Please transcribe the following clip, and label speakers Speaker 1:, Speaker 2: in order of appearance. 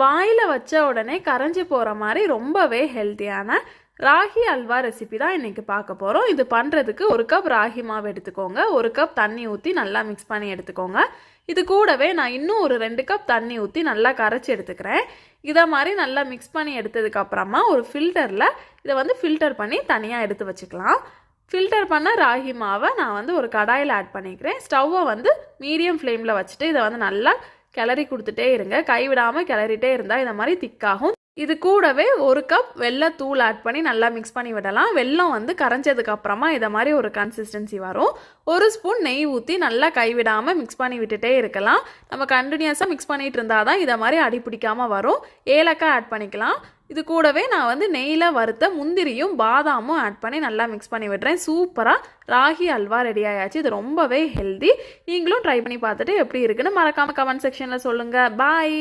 Speaker 1: வாயில் வச்ச உடனே கரைஞ்சி போகிற மாதிரி ரொம்பவே ஹெல்த்தியான ராகி அல்வா ரெசிபி தான் இன்றைக்கி பார்க்க போகிறோம் இது பண்ணுறதுக்கு ஒரு கப் ராகி மாவு எடுத்துக்கோங்க. ஒரு கப் தண்ணி ஊற்றி நல்லா மிக்ஸ் பண்ணி எடுத்துக்கோங்க. இது கூடவே நான் இன்னும் ஒரு ரெண்டு கப் தண்ணி ஊற்றி நல்லா கரைச்சி எடுத்துக்கிறேன். இதை மாதிரி நல்லா மிக்ஸ் பண்ணி எடுத்ததுக்கப்புறமா ஒரு ஃபில்டரில் இதை வந்து ஃபில்டர் பண்ணி தனியாக எடுத்து வச்சுக்கலாம். ஃபில்டர் பண்ண ராகி மாவை நான் வந்து ஒரு கடாயில் ஆட் பண்ணிக்கிறேன். ஸ்டவ்வை வந்து மீடியம் ஃப்ளேமில் வச்சுட்டு இதை வந்து நல்லா கிளறி கொடுத்துட்டே இருங்க. கைவிடாமல் கிளறிட்டே இருந்தால் இந்த மாதிரி திக்காகும். இது கூடவே ஒரு கப் வெள்ளத்தூள் ஆட் பண்ணி நல்லா மிக்ஸ் பண்ணி விடலாம். வெல்லம் வந்து கரைஞ்சதுக்கு அப்புறமா இதை மாதிரி ஒரு கன்சிஸ்டன்சி வரும். ஒரு ஸ்பூன் நெய் ஊற்றி நல்லா கைவிடாமல் மிக்ஸ் பண்ணி விட்டுட்டே இருக்கலாம். நம்ம கண்டினியூஸாக மிக்ஸ் பண்ணிட்டு இருந்தால் தான் இதை மாதிரி அடி பிடிக்காமல் வரும். ஏலக்காய் ஆட் பண்ணிக்கலாம். இது கூடவே நான் வந்து நெய்யில் வறுத்த முந்திரியும் பாதாமும் ஆட் பண்ணி நல்லா மிக்ஸ் பண்ணி விடுறேன் சூப்பராக ராகி அல்வா ரெடி ஆயாச்சு. இது ரொம்பவே ஹெல்தி நீங்களும் ட்ரை பண்ணி பார்த்துட்டு எப்படி இருக்குன்னு மறக்காமல் கமெண்ட் செக்ஷனில் சொல்லுங்கள் பாய்